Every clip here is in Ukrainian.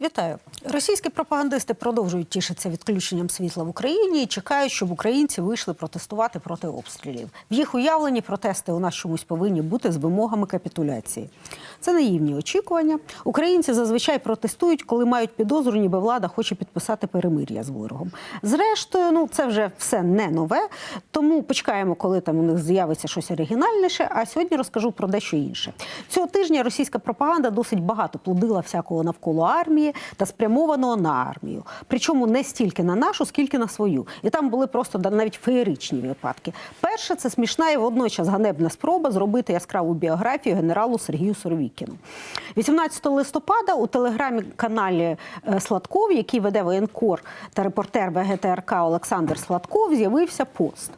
Вітаю. Російські пропагандисти продовжують тішитися відключенням світла в Україні і чекають, щоб українці вийшли протестувати проти обстрілів. В їх уявленні протести у нас чомусь повинні бути з вимогами капітуляції. Це наївні очікування. Українці зазвичай протестують, коли мають підозру, ніби влада хоче підписати перемир'я з ворогом. Зрештою, ну це вже все не нове. Тому почекаємо, коли там у них з'явиться щось оригінальніше. А сьогодні розкажу про дещо інше. Цього тижня російська пропаганда досить багато плодила всякого навколо армії та спрямованого на армію. Причому не стільки на нашу, скільки на свою. І там були просто навіть феєричні випадки. Перше, це смішна і водночас ганебна спроба зробити яскраву біографію генералу Сергію Суровікіну. 18 листопада у телеграмі-каналі е, Сладков, який веде воєнкор та репортер ВГТРК Олександр Сладков, з'явився пост.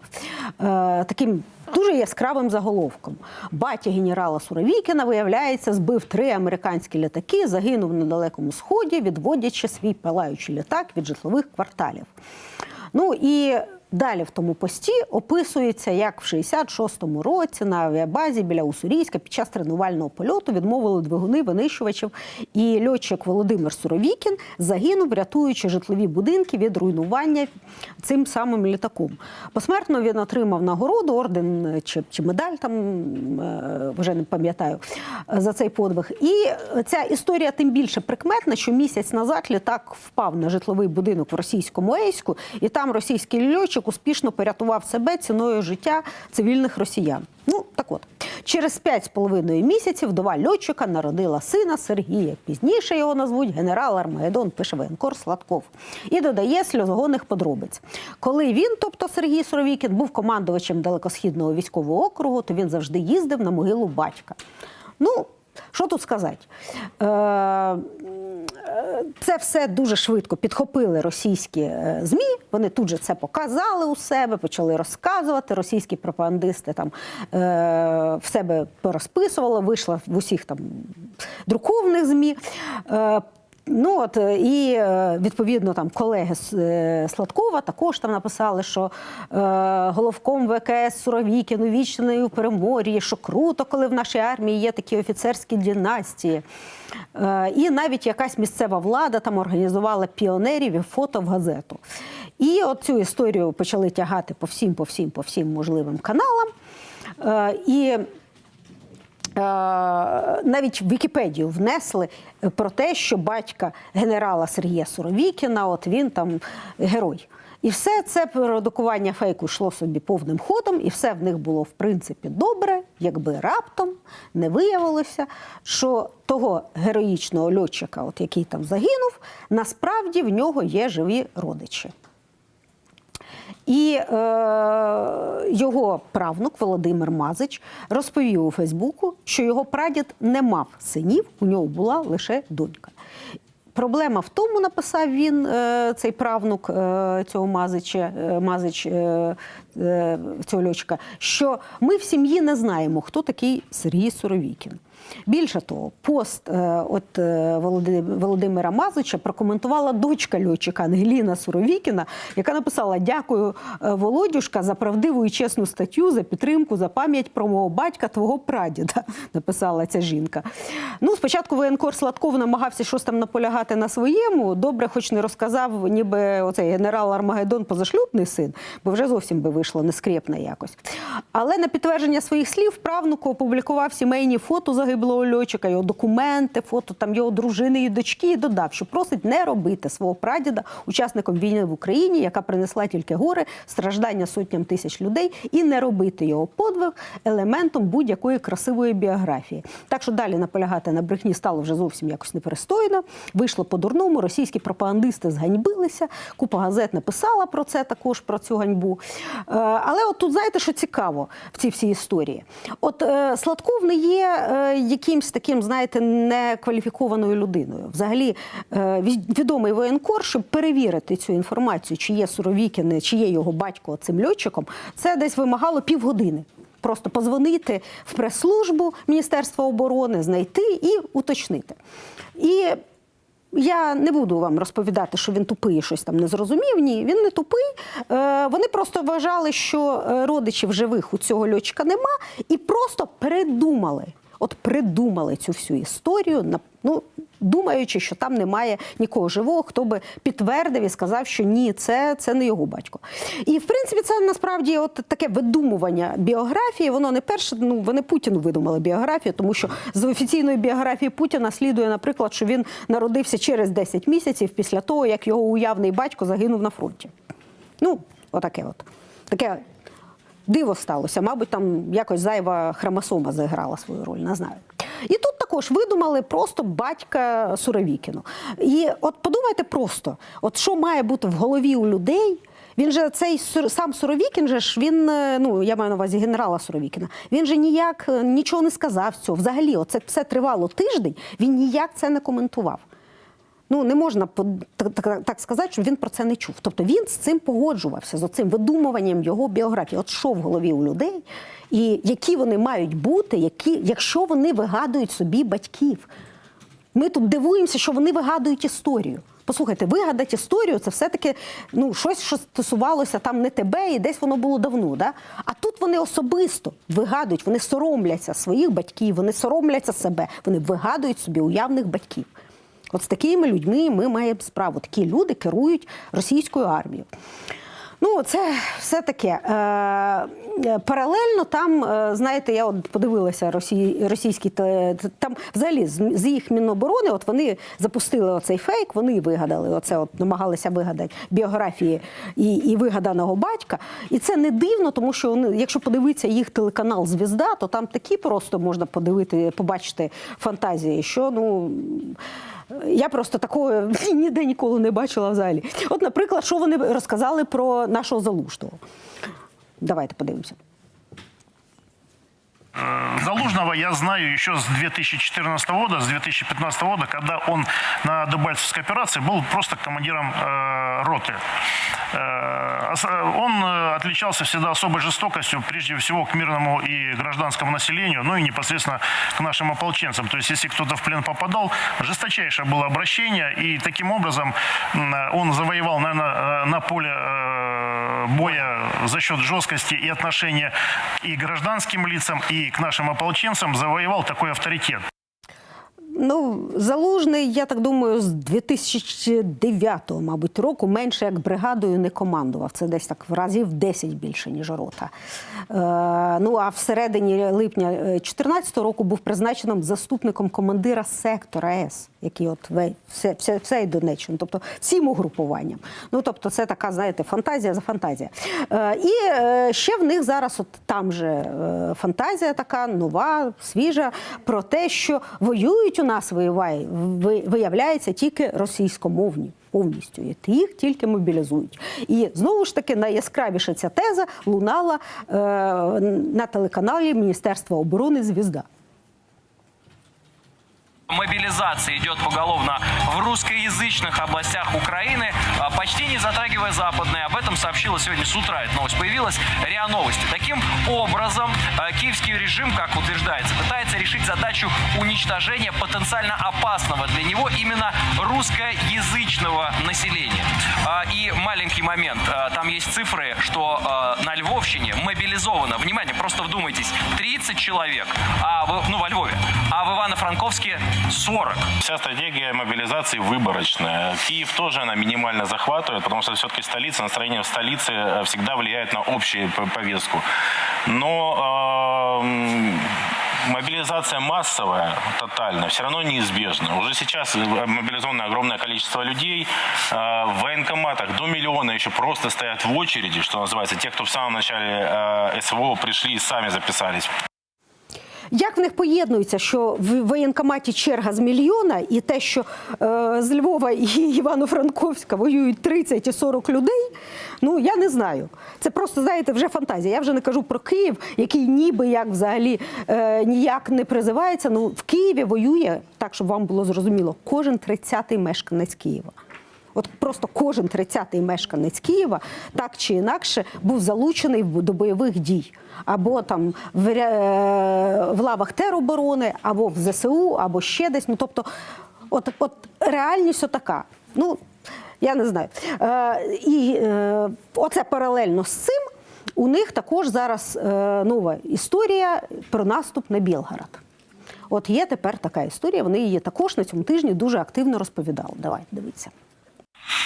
Е, таким Дуже яскравим заголовком. Батя генерала Суровікіна, виявляється, збив три американські літаки, загинув на Далекому Сході, відводячи свій палаючий літак від житлових кварталів. Ну і далі в тому пості описується, як в 66-му році на авіабазі біля Уссурійська під час тренувального польоту відмовили двигуни винищувачів, і льотчик Володимир Суровікін загинув, рятуючи житлові будинки від руйнування цим самим літаком. Посмертно він отримав нагороду, орден чи, чи медаль, там е, вже не пам'ятаю за цей подвиг. І ця історія тим більше прикметна, що місяць назад літак впав на житловий будинок в російському Ейську, і там російський льотчик успішно порятував себе ціною життя цивільних росіян. Ну так от. Через п'ять з половиною місяців вдова льотчика народила сина Сергія. Пізніше його назвуть генерал Армагеддон, пише воєнкор Сладков. І додає сльозогонних подробиць. Коли він, тобто Сергій Суровікін, був командувачем далекосхідного військового округу, то він завжди їздив на могилу батька. Ну, що тут сказати? Е, це все дуже швидко підхопили російські е, ЗМІ. Вони тут же це показали у себе, почали розказувати. Російські пропагандисти там е, в себе порозписували, вийшла в усіх там друкованих ЗМІ. Ну от е, і е, відповідно там колеги з е, Сладкова також там написали, що е, головком ВКС Суровікін увічнений у переморі, що круто, коли в нашій армії є такі офіцерські династії. Е, і навіть якась місцева влада там організувала піонерів і фото в газету. І от цю історію почали тягати по всім, по всім, по всім можливим каналам. Е, і навіть в Вікіпедію внесли про те, що батька генерала Сергія Суровікіна, от він там герой. І все це продукування фейку йшло собі повним ходом, і все в них було в принципі добре, якби раптом не виявилося, що того героїчного льотчика, от який там загинув, насправді в нього є живі родичі. І е, його правнук Володимир Мазич розповів у Фейсбуку, що його прадід не мав синів, у нього була лише донька. Проблема в тому, написав він, е, цей правнук е, цього Мазича, е, Мазич, цього льотчика, що ми в сім'ї не знаємо, хто такий Сергій Суровікін. Більше того, пост е, от е, Володимира Мазича прокоментувала дочка льотчика Ангеліна Суровікіна, яка написала: Дякую, е, Володюшка, за правдиву і чесну статтю, за підтримку, за пам'ять про мого батька, твого прадіда. Написала ця жінка. Ну, спочатку воєнкор Сладков намагався щось там наполягати на своєму. Добре, хоч не розказав, ніби оцей генерал Армагеддон позашлюбний син, бо вже зовсім би вийшло нескрепно якось. Але на підтвердження своїх слів правнук опублікував сімейні фото загиблого льотчика, його документи, фото там його дружини і дочки, і додав, що просить не робити свого прадіда учасником війни в Україні, яка принесла тільки горе, страждання сотням тисяч людей, і не робити його подвиг елементом будь-якої красивої біографії. Так що далі наполягати на брехні стало вже зовсім якось непристойно. Вийшло по-дурному. Російські пропагандисти зганьбилися. Купа газет написала про це також про цю ганьбу. Е, Але от тут знаєте, що цікаво в цій всій історії? От е, Сладков не є е, якимсь таким, знаєте, некваліфікованою людиною. Взагалі, е, відомий воєнкор, щоб перевірити цю інформацію, чи є Суровікіни, чи є його батько цим льотчиком, це десь вимагало півгодини. Просто позвонити в прес-службу Міністерства оборони, знайти і уточнити. І я не буду вам розповідати, що він тупий, щось там не зрозумів. Ні, він не тупий. Е, вони просто вважали, що е, родичів живих у цього льотчика нема, і просто придумали. От придумали цю всю історію. на- Ну, думаючи, що там немає нікого живого, хто би підтвердив і сказав, що ні, це, це не його батько. І в принципі, це насправді от таке видумування біографії. Воно не перше, ну вони Путіну видумали біографію, тому що з офіційної біографії Путіна слідує, наприклад, що він народився через 10 місяців після того, як його уявний батько загинув на фронті. Ну, отаке от. Таке диво сталося. Мабуть, там якось зайва хромосома зіграла свою роль, не знаю. І тут також видумали просто батька Суровікіну. І от подумайте просто, от що має бути в голові у людей. Він же цей сам Суровікін, же ж він, е, ну я маю на увазі генерала Суровікіна. Він же ніяк е, нічого не сказав цього. Взагалі, оце все тривало тиждень. Він ніяк це не коментував. Ну не можна так, сказати, що він про це не чув. Тобто він з цим погоджувався, з цим видумуванням його біографії. От що в голові у людей, і які вони мають бути, які, якщо вони вигадують собі батьків. Ми тут дивуємося, що вони вигадують історію. Послухайте, вигадати історію це все-таки ну, щось, що стосувалося там не тебе, і десь воно було давно. Да? А тут вони особисто вигадують, вони соромляться своїх батьків, вони соромляться себе, вони вигадують собі уявних батьків. От з такими людьми ми маємо справу. Такі люди керують російською армією. Ну, це все таке. Е, е, паралельно там, е, знаєте, я от подивилася росій, російські там взагалі з, їх Міноборони, от вони запустили оцей фейк, вони вигадали оце, от намагалися вигадати біографії і, і вигаданого батька. І це не дивно, тому що вони, якщо подивитися їх телеканал Звізда, то там такі просто можна подивити, побачити фантазії, що ну. Я просто такого ніде ніколи не бачила взагалі. От, наприклад, що вони розказали про нашого залужного. Давайте подивимося. Э, Залужного я знаю еще с 2014 года, с 2015 года, когда он на Дебальцевской операции был просто командиром э, роты. Э, ос- он э, отличался всегда особой жестокостью, прежде всего к мирному и гражданскому населению, ну и непосредственно к нашим ополченцам. То есть, если кто-то в плен попадал, жесточайшее было обращение, и таким образом м, он завоевал, наверное, на поле э, боя за счет жесткости и отношения и к гражданским лицам, и к нашим ополченцам завоевал такой авторитет. Ну, залужний, я так думаю, з 2009, мабуть, року менше як бригадою не командував. Це десь так в разів 10 більше, ніж рота. Е, ну а всередині липня 2014 року був призначеним заступником командира сектора С, який от все, все, все Донеччину, тобто всім угрупуванням. Ну тобто, це така, знаєте, фантазія за фантазія. Е, і е, ще в них зараз, от там же е, фантазія така нова, свіжа, про те, що воюють у нас виявляє, ви- виявляється тільки російськомовні. Повністю їх тільки мобілізують, і знову ж таки найяскравіше ця теза лунала е, на телеканалі Міністерства оборони Звізда. Мобилизация идет поголовно в русскоязычных областях Украины, а, почти не затрагивая западные. Об этом сообщила сегодня с утра. Эта новость появилась. РИА Новости. Таким образом, а, киевский режим, как утверждается, пытается решить задачу уничтожения потенциально опасного для него именно русскоязычного населения. А, И маленький момент. Там есть цифры, что на Львовщине мобилизовано, внимание, просто вдумайтесь, 30 человек, а в, ну, во Львове, а в Ивано-Франковске 40. Вся стратегия мобилизации выборочная. Киев тоже она минимально захватывает, потому что все-таки столица, настроение в столице э, всегда влияет на общую повестку. Но эм, мобилизация массовая, тотальная, все равно неизбежна. Уже сейчас э, мобилизовано огромное количество людей. Э, В военкоматах до миллиона еще просто стоят в очереди, что называется. Те, кто в самом начале э, СВО пришли и сами записались. Як в них поєднується, що в воєнкоматі черга з мільйона, і те, що е, з Львова і Івано-Франковська воюють 30 і 40 людей, ну я не знаю. Це просто, знаєте, вже фантазія. Я вже не кажу про Київ, який ніби як взагалі е, ніяк не призивається. Ну, в Києві воює, так щоб вам було зрозуміло, кожен 30-й мешканець Києва. От просто кожен 30-й мешканець Києва так чи інакше був залучений до бойових дій. Або там в, е, в лавах тероборони, або в ЗСУ, або ще десь. Ну тобто, от, от реальність отака. Ну, я не знаю. Е, і е, оце паралельно з цим. У них також зараз е, нова історія про наступ на Білгород. От є тепер така історія. Вони її також на цьому тижні дуже активно розповідали. Давайте дивіться.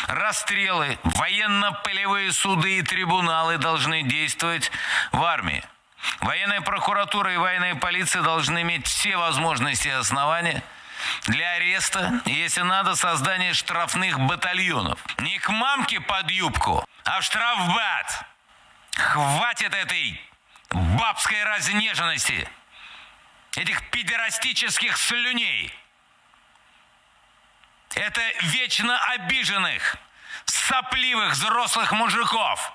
Расстрелы, военно-полевые суды и трибуналы должны действовать в армии. Военная прокуратура и военная полиция должны иметь все возможности и основания для ареста, если надо, создания штрафных батальонов. Не к мамке под юбку, а в штрафбат. Хватит этой бабской разнеженности, этих пидорастических слюней. Это вечно обиженных, сопливых взрослых мужиков.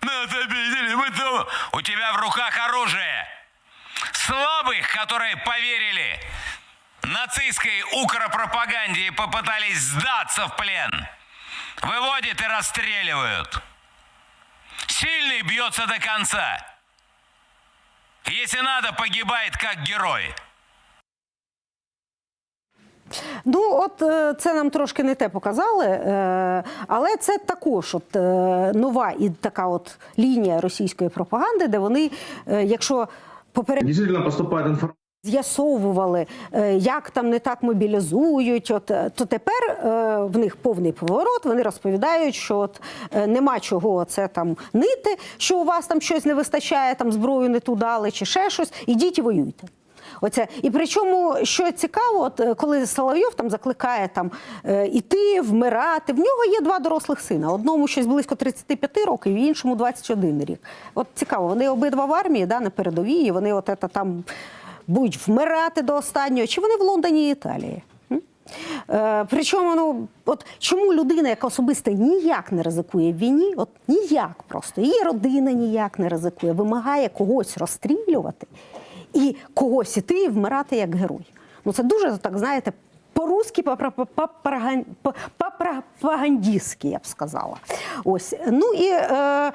Нас обидели, мы дома. У тебя в руках оружие. Слабых, которые поверили нацистской укропропаганде и попытались сдаться в плен, выводят и расстреливают. Сильный бьется до конца. Если надо, погибает как герой. Ну, от е, це нам трошки не те показали, е, але це також от, е, нова і така от лінія російської пропаганди, де вони, якщо попередньо Действительно поступает информация. з'ясовували, як там не так мобілізують, от, то тепер е, в них повний поворот. Вони розповідають, що от е, нема чого це там нити, що у вас там щось не вистачає, там зброю не ту дали чи ще щось. Ідіть і воюйте. Оце і причому, що цікаво, от е, коли Соловйов там закликає там е, іти, вмирати. В нього є два дорослих сина. Одному щось близько 35 років, іншому 21 рік. От цікаво, вони обидва в армії, да, на передовій, і вони от це там будуть вмирати до останнього. Чи вони в Лондоні і Італії? Е, причому, ну от чому людина, яка особисто ніяк не ризикує в війні, от ніяк просто, її родина ніяк не ризикує, вимагає когось розстрілювати і когось іти і вмирати як герой. Ну це дуже так, знаєте, по-русски, по-пропаган- я б сказала. Ось. Ну і Е,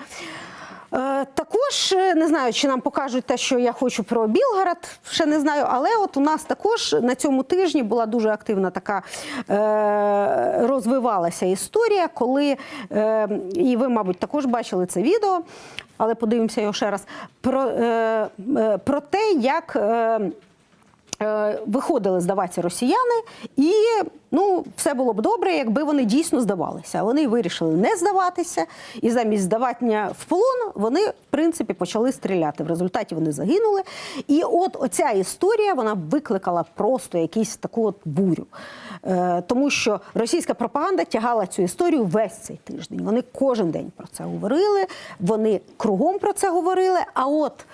Також е, не знаю, чи нам покажуть те, що я хочу про Білгород, ще не знаю. Але от у нас також на цьому тижні була дуже активна така е, розвивалася історія, коли е, і ви, мабуть, також бачили це відео, але подивимося його ще раз. Про, е, е, про те, як. Е, Виходили здаватися росіяни, і ну все було б добре, якби вони дійсно здавалися. Вони вирішили не здаватися, і замість здавання в полон вони в принципі почали стріляти. В результаті вони загинули. І от оця історія вона викликала просто якусь таку от бурю. Е, тому що російська пропаганда тягала цю історію весь цей тиждень. Вони кожен день про це говорили, вони кругом про це говорили. А от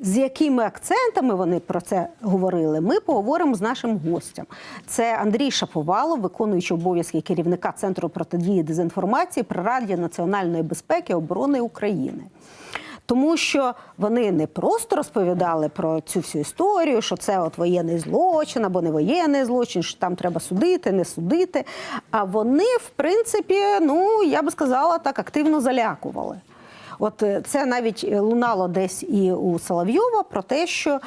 з якими акцентами вони про це говорили, ми поговоримо з нашим гостем. Це Андрій Шаповалов, виконуючий обов'язки керівника Центру протидії дезінформації при Раді національної безпеки і оборони України. Тому що вони не просто розповідали про цю всю історію, що це от воєнний злочин або не воєнний злочин, що там треба судити, не судити. А вони, в принципі, ну я би сказала, так активно залякували. От е, це навіть е, лунало десь і у Соловйова про те, що е,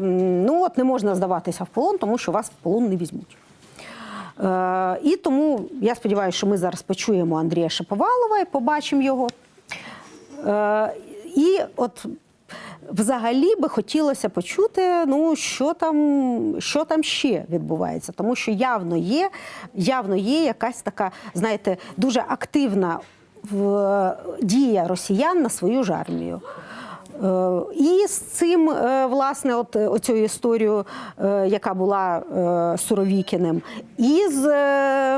ну от не можна здаватися в полон, тому що вас в полон не візьмуть. Е, і тому я сподіваюся, що ми зараз почуємо Андрія Шаповалова і побачимо його. Е, і от взагалі би хотілося почути, ну що там, що там ще відбувається, тому що явно є, явно є якась така, знаєте, дуже активна в, дія росіян на свою ж армію. Е, І з цим, е, власне, от е, оцю історію, яка була Суровікіним, і з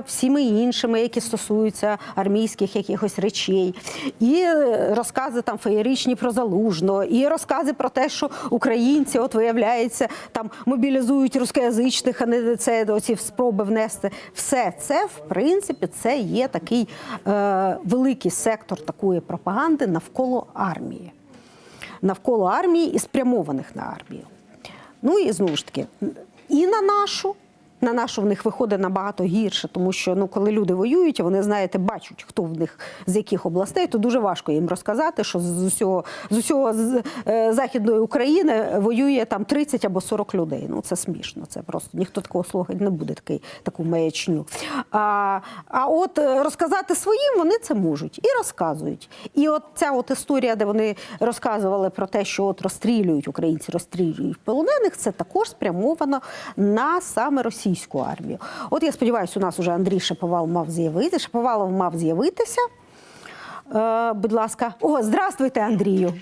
всіми іншими, які стосуються армійських якихось речей, і розкази там феєричні про залужно, і розкази про те, що українці, от виявляється, там мобілізують рускоязичних, а не це оці спроби внести. Все це, в принципі, це є такий е, великий сектор такої пропаганди навколо армії навколо армії і спрямованих на армію. Ну і знову ж таки, і на нашу, На нашу в них виходить набагато гірше, тому що ну, коли люди воюють, вони знаєте, бачать, хто в них з яких областей, то дуже важко їм розказати, що з усього з усього з, е, західної України воює там 30 або 40 людей. Ну це смішно. Це просто ніхто такого слухати не буде, такий таку маячню. А, а от е, розказати своїм вони це можуть і розказують. І от ця от історія, де вони розказували про те, що от розстрілюють українці, розстрілюють полонених, це також спрямовано на саме російську армію. От я сподіваюся, у нас уже Андрій Шаповал мав з'явитися. Шаповалов мав з'явитися. Е, будь ласка, о, здравствуйте, Андрію.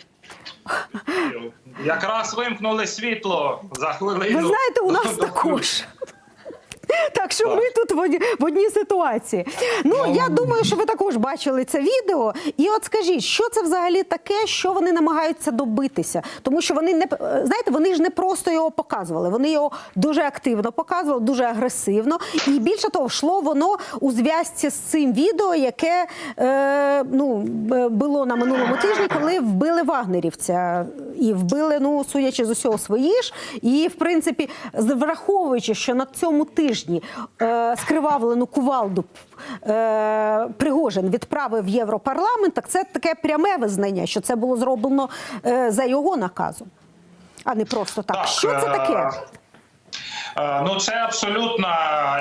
Якраз вимкнули світло за хвилину. Ви знаєте, у нас також. Так що ми тут в одній, в одній ситуації. Ну я думаю, що ви також бачили це відео. І от скажіть, що це взагалі таке, що вони намагаються добитися? Тому що вони не знаєте, вони ж не просто його показували. Вони його дуже активно показували, дуже агресивно. І більше того, йшло воно у зв'язці з цим відео, яке е, ну б- було на минулому тижні, коли вбили вагнерівця і вбили, ну судячи з усього, свої ж. І в принципі, з- враховуючи, що на цьому тижні е, скривавлену кувалду е, Пригожин відправив в Європарламент, так це таке пряме визнання, що це було зроблено е, за його наказом, а не просто так. Так, що це таке? е, Е, Ну, це абсолютна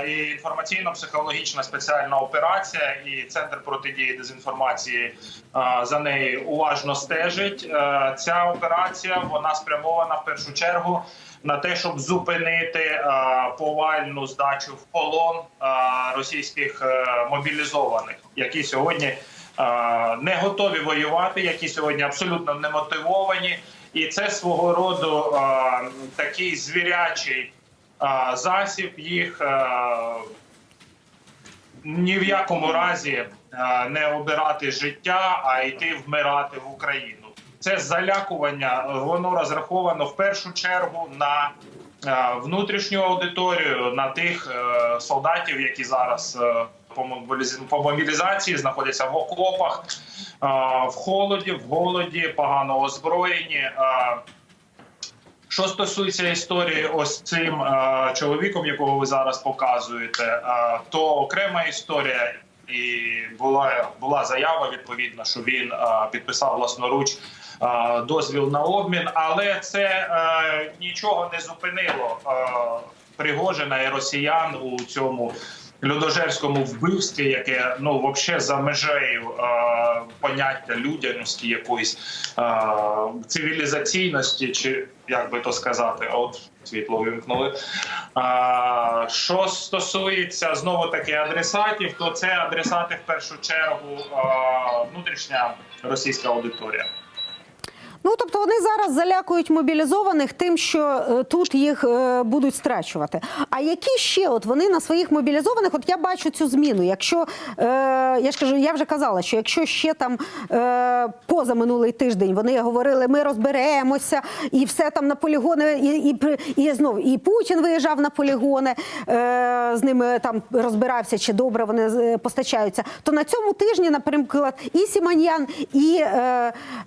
і інформаційно-психологічна спеціальна операція, і центр протидії дезінформації е, за нею уважно стежить. Ця операція вона спрямована в першу чергу на те, щоб зупинити е, повальну здачу в полон е, російських е, мобілізованих, які сьогодні не готові воювати, які сьогодні абсолютно не мотивовані. І це свого роду такий звірячий засіб їх ні в якому разі не обирати життя, а йти вмирати в Україну. Це залякування, е, воно розраховано в першу чергу на е, внутрішню аудиторію, на тих е, солдатів, які зараз по мобілізації знаходяться в окопах, в холоді, в голоді, погано озброєні. Що стосується історії ось цим е, чоловіком, якого ви зараз показуєте, е, то окрема історія. І була була заява відповідно, що він е, підписав власноруч дозвіл на обмін, але це е, нічого не зупинило е, Пригожина і росіян у цьому людожерському вбивстві, яке ну взагалі за межею е, поняття людяності якоїсь е, цивілізаційності, чи як би то сказати, от світло вимкнули. А, що стосується знову таки адресатів, то це адресати в першу чергу а, внутрішня російська аудиторія. Ну тобто вони зараз залякують мобілізованих тим, що е, тут їх е, будуть страчувати. А які ще от вони на своїх мобілізованих? От я бачу цю зміну. Якщо е, я ж кажу, я вже казала, що якщо ще там е, поза минулий тиждень вони говорили, ми розберемося, і все там на полігони, і, і, і знову і Путін виїжджав на полігони, з ними там розбирався, чи добре вони постачаються. То на цьому тижні, наприклад, і Сіманьян, і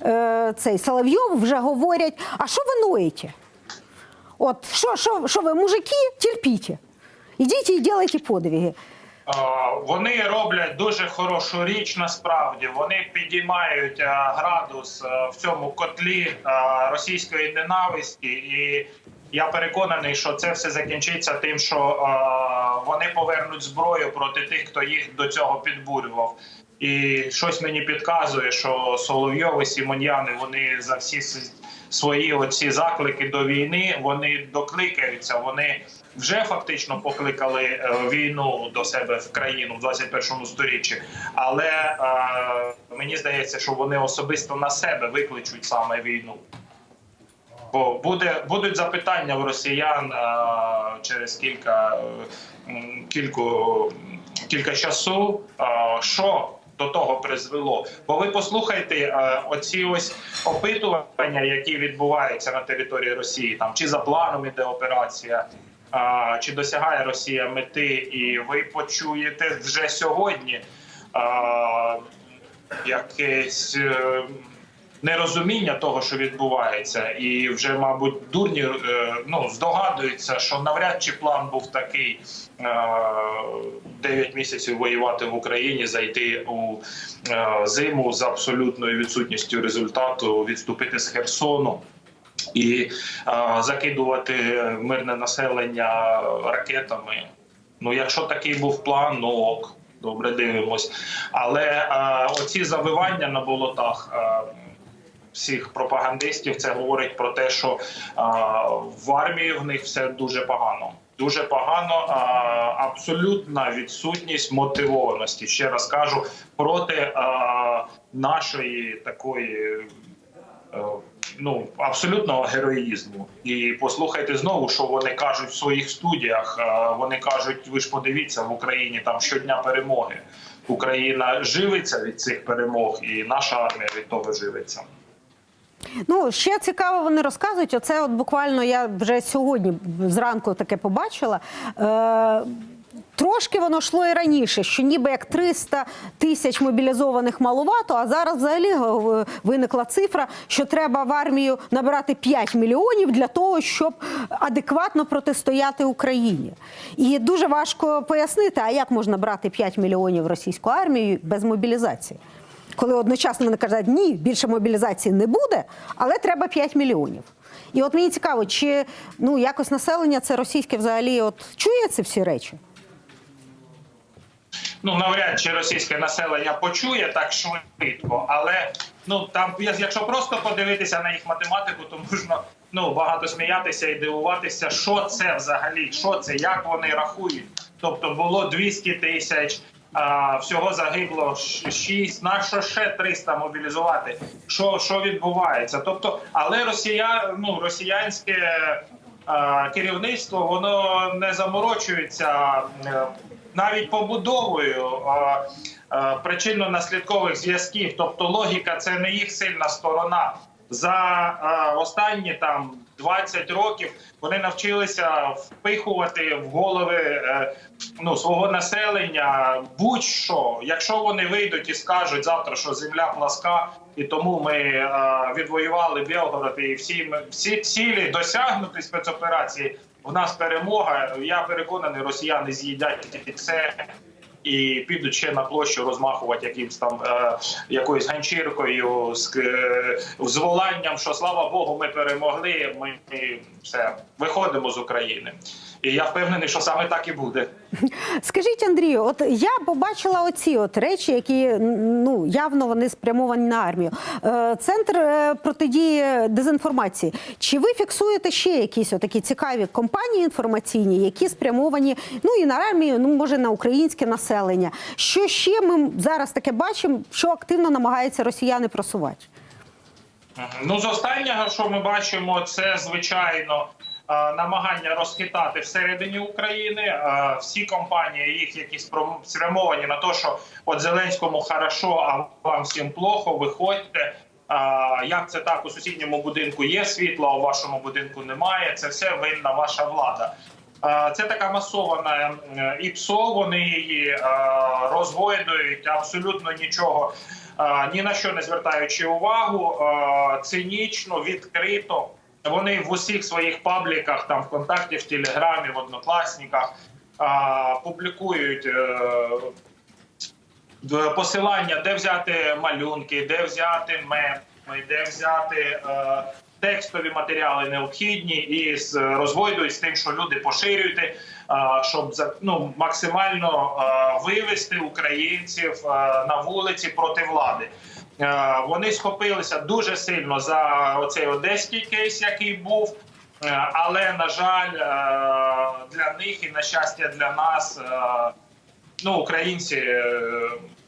е, цей Соловйов вже говорять: а що ви ноєте? От що, що, що ви, мужики, терпіть. Ідіть і робите подвиги. Вони роблять дуже хорошу річ. Насправді вони підіймають градус в цьому котлі російської ненависті, і я переконаний, що це все закінчиться тим, що вони повернуть зброю проти тих, хто їх до цього підбурював. І щось мені підказує, що Соловйови, Сімоньяни, вони за всі свої оці заклики до війни вони докликаються. Вони вже фактично покликали е, війну до себе в країну в 21 сторіччі. Але е, мені здається, що вони особисто на себе викличуть саме війну. Бо буде будуть запитання в росіян е, через кілька кільку кілька часу, е, що до того призвело. Бо ви послухайте е, оці ось опитування, які відбуваються на території Росії, там чи за планом іде операція. А, Чи досягає Росія мети, і ви почуєте вже сьогодні а, якесь е, нерозуміння того, що відбувається, і вже, мабуть, дурні е, ну, здогадуються, що навряд чи план був такий е, 9 місяців воювати в Україні, зайти у е, зиму з абсолютною відсутністю результату, відступити з Херсону. І е, закидувати мирне населення ракетами. Ну, якщо такий був план, ну ок, добре дивимось. Але е, оці завивання на болотах е, всіх пропагандистів це говорить про те, що в армії в них все дуже погано. Дуже погано, абсолютна відсутність мотивованості. Ще раз кажу проти нашої такої е, ну абсолютного героїзму. І послухайте знову, що вони кажуть в своїх студіях. Е, Вони кажуть, ви ж подивіться в Україні там щодня перемоги. Україна живиться від цих перемог, і наша армія від того живиться. Ну, ще цікаво, вони розказують. Оце от буквально я вже сьогодні зранку таке побачила. Е, Трошки воно йшло і раніше, що ніби як 300 тисяч мобілізованих маловато, а зараз взагалі е, виникла цифра, що треба в армію набирати 5 мільйонів для того, щоб адекватно протистояти Україні. І дуже важко пояснити, а як можна брати 5 мільйонів російську армію без мобілізації. Коли одночасно вони кажуть, ні, більше мобілізації не буде, але треба 5 мільйонів. І от мені цікаво, чи ну якось населення це російське взагалі от чує ці всі речі? Ну навряд чи російське населення почує так швидко, але ну там, якщо просто подивитися на їх математику, то можна ну багато сміятися і дивуватися, що це взагалі, що це, як вони рахують. Тобто було 200 тисяч. Всього загибло 6, на що ще 300 мобілізувати. Що, що відбувається? Тобто, але росія, ну росіянське керівництво воно не заморочується е, навіть побудовою причинно-наслідкових зв'язків. Тобто логіка це не їх сильна сторона. За останні там 20 років вони навчилися впихувати в голови е, ну, свого населення будь-що. Якщо вони вийдуть і скажуть завтра, що земля пласка, і тому ми е, відвоювали Білгород і всі, всі цілі досягнути спецоперації. В нас перемога. Я переконаний, росіяни з'їдять це і підуть ще на площу розмахувати якимсь там е, якоюсь ганчіркою з, е, зволанням, що слава Богу, ми перемогли. Ми, все виходимо з України. І я впевнений, що саме так і буде. Скажіть, Андрію, от я побачила оці от речі, які ну явно вони спрямовані на армію. Е, Центр е, протидії дезінформації. Чи ви фіксуєте ще якісь такі цікаві компанії інформаційні, які спрямовані ну і на армію, ну може на українське населення? Що ще ми зараз таке бачимо, що активно намагаються росіяни просувати? Ну, з останнього, що ми бачимо, це звичайно намагання розхитати всередині України. Е, Всі компанії, їх які спрям- спрямовані на те, що от Зеленському хорошо, а вам всім плохо, виходьте. А, Як це так? У сусідньому будинку є світло, а у вашому будинку немає. Це все винна ваша влада. Це така масована е, ІПСО, вони її е, розгойдують абсолютно нічого е, ні на що не звертаючи увагу, е, цинічно, відкрито. Вони в усіх своїх пабліках, там ВКонтакті, в Телеграмі, в Однокласниках е, публікують е, посилання, де взяти малюнки, де взяти меми, де взяти е, текстові матеріали необхідні і з розгойдують з тим, що люди поширюють, е, щоб ну, максимально е, вивести українців е, на вулиці проти влади. Е, Вони схопилися дуже сильно за оцей одеський кейс, який був. Е, Але на жаль, е, для них і на щастя для нас ну, українці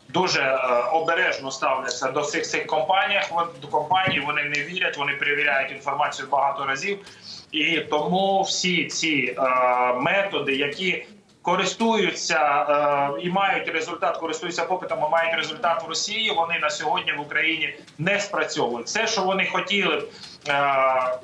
дуже обережно ставляться до всіх цих компаній. До компаній вони не вірять, вони перевіряють інформацію багато разів. І тому всі ці методи, які користуються е, і мають результат, користуються попитом, і мають результат в Росії. Вони на сьогодні в Україні не спрацьовують. Все, що вони хотіли б. Е,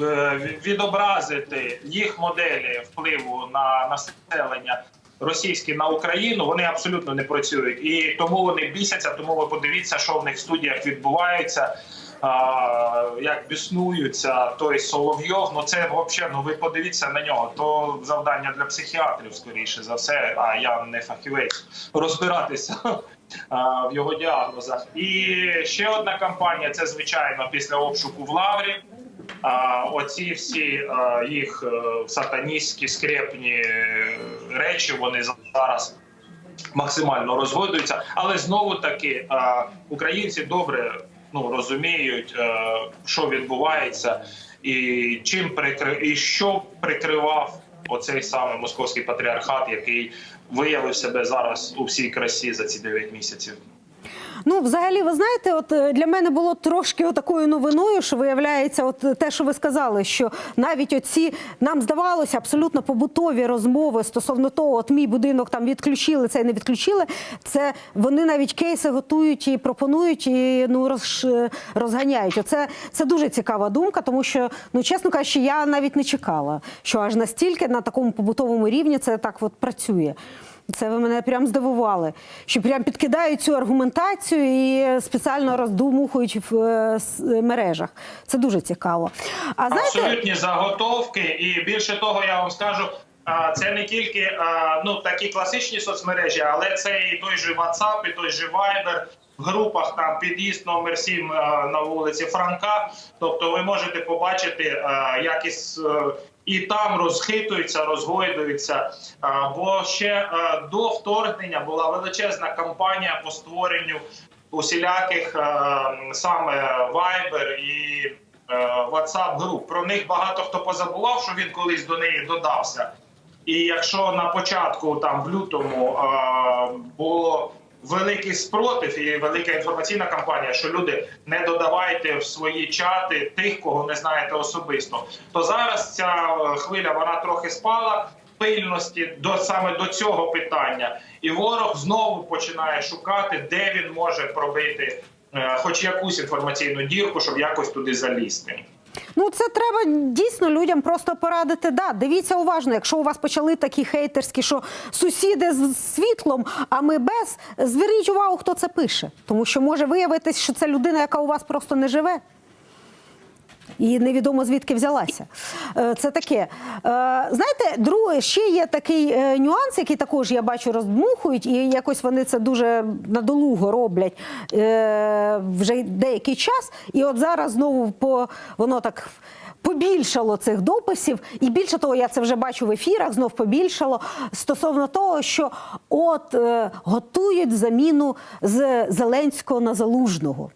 е, відобразити їх моделі впливу на населення російські на Україну, вони абсолютно не працюють. І тому вони бісяться. Тому ви подивіться, що в них в студіях відбувається. Як біснуються той Соловйов, ну це взагалі, ну ви подивіться на нього. То завдання для психіатрів, скоріше за все. А я не фахівець розбиратися в його діагнозах. І ще одна кампанія це звичайно після обшуку в Лаврі. Оці всі їх е, сатаністські скрепні речі вони зараз максимально розводуються. Але знову таки українці добре ну розуміють, е, що відбувається, і чим прикри... і що прикривав оцей саме московський патріархат, який виявив себе зараз у всій красі за ці 9 місяців. Ну, взагалі, ви знаєте, от е, для мене було трошки такою новиною, що виявляється, от те, що ви сказали, що навіть оці нам здавалося абсолютно побутові розмови стосовно того, от мій будинок там відключили, цей не відключили. Це вони навіть кейси готують і пропонують, і ну роз, розганяють. Оце це дуже цікава думка, тому що, ну чесно кажучи, я навіть не чекала, що аж настільки на такому побутовому рівні це так от працює. Це ви мене прям здивували, що прям підкидають цю аргументацію і спеціально роздумухують в е, мережах. Це дуже цікаво. А знаєте, Абсолютні заготовки, і більше того, я вам скажу. Це не тільки ну такі класичні соцмережі, але це і той же WhatsApp, і той же Viber, в групах там під'їзд номер 7 на вулиці Франка. Тобто ви можете побачити, як е, і там розхитуються, розгойдуються. Бо ще до вторгнення була величезна кампанія по створенню усіляких саме Viber і WhatsApp груп. Про них багато хто позабував, що він колись до неї додався. І якщо на початку, там в лютому, було великий спротив і велика інформаційна кампанія, що люди не додавайте в свої чати тих, кого не знаєте особисто, то зараз ця е, хвиля вона трохи спала. Пильності до саме до цього питання, і ворог знову починає шукати, де він може пробити е, хоч якусь інформаційну дірку, щоб якось туди залізти. Ну це треба дійсно людям просто порадити. Да, дивіться уважно, якщо у вас почали такі хейтерські, що сусіди з світлом, а ми без, зверніть увагу, хто це пише. Тому що може виявитись, що це людина, яка у вас просто не живе. І невідомо звідки взялася. Е, Це таке. Е, Знаєте, друге, ще є такий е, нюанс, який також я бачу роздмухують, і якось вони це дуже надолуго роблять вже деякий час. І от зараз знову по воно так. Побільшало цих дописів, і більше того, я це вже бачу в ефірах, знов побільшало стосовно того, що от е, готують заміну з Зеленського на Залужного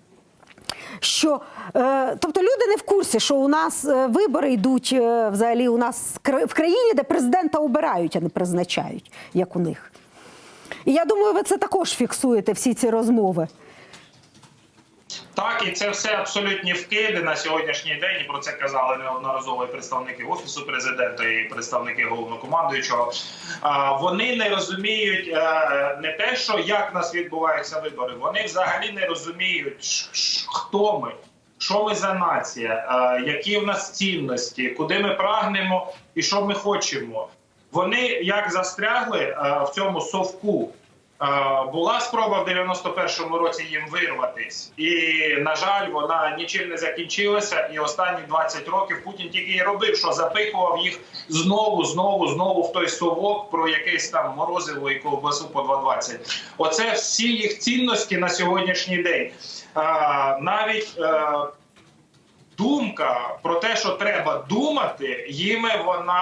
що е, тобто люди не в курсі, що у нас е, вибори йдуть е, взагалі у нас в країні, де президента обирають, а не призначають, як у них. І я думаю, ви це також фіксуєте всі ці розмови. Так, і це все абсолютні вкиди на сьогоднішній день. І про це казали неодноразово і представники офісу президента і представники головнокомандуючого. Вони не розуміють е, не те, що як нас відбуваються вибори. Вони взагалі не розуміють, хто ми. Що ми за нація, е, які в нас цінності, куди ми прагнемо і що ми хочемо. Вони як застрягли е, в цьому совку. Е, Була спроба в 91-му році їм вирватись, і на жаль, вона нічим не закінчилася. І останні 20 років Путін тільки і робив, що запихував їх знову, знову, знову в той совок про якесь там морозиво і ковбасу по 2,20. Оце всі їх цінності на сьогоднішній день. Е, Навіть е, думка про те, що треба думати, їми вона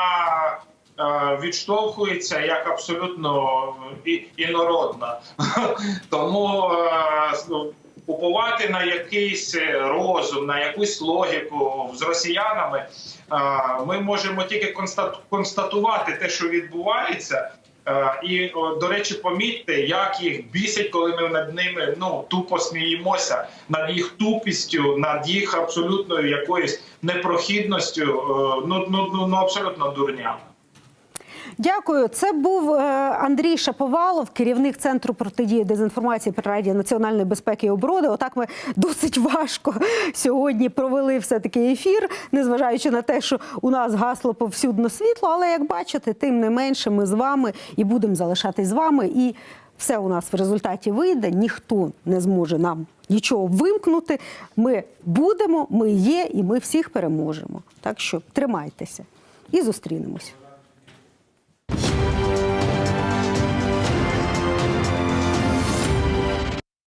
відштовхується як абсолютно інородна. Тому е, ну, уповати на якийсь розум, на якусь логіку з росіянами. е, Ми можемо тільки констат- констатувати те, що відбувається. Е, І до речі, помітьте, як їх бісить, коли ми над ними ну тупо сміємося над їх тупістю, над їх абсолютною якоюсь непрохідністю. е, Ну ну ну, ну абсолютно дурня. Дякую. Це був е, Андрій Шаповалов, керівник центру протидії дезінформації при Раді національної безпеки і оборони. Отак ми досить важко сьогодні провели все таки ефір, незважаючи на те, що у нас гасло повсюдно світло. Але як бачите, тим не менше, ми з вами і будемо залишатись з вами. І все у нас в результаті вийде. Ніхто не зможе нам нічого вимкнути. Ми будемо, ми є, і ми всіх переможемо. Так що тримайтеся і зустрінемось.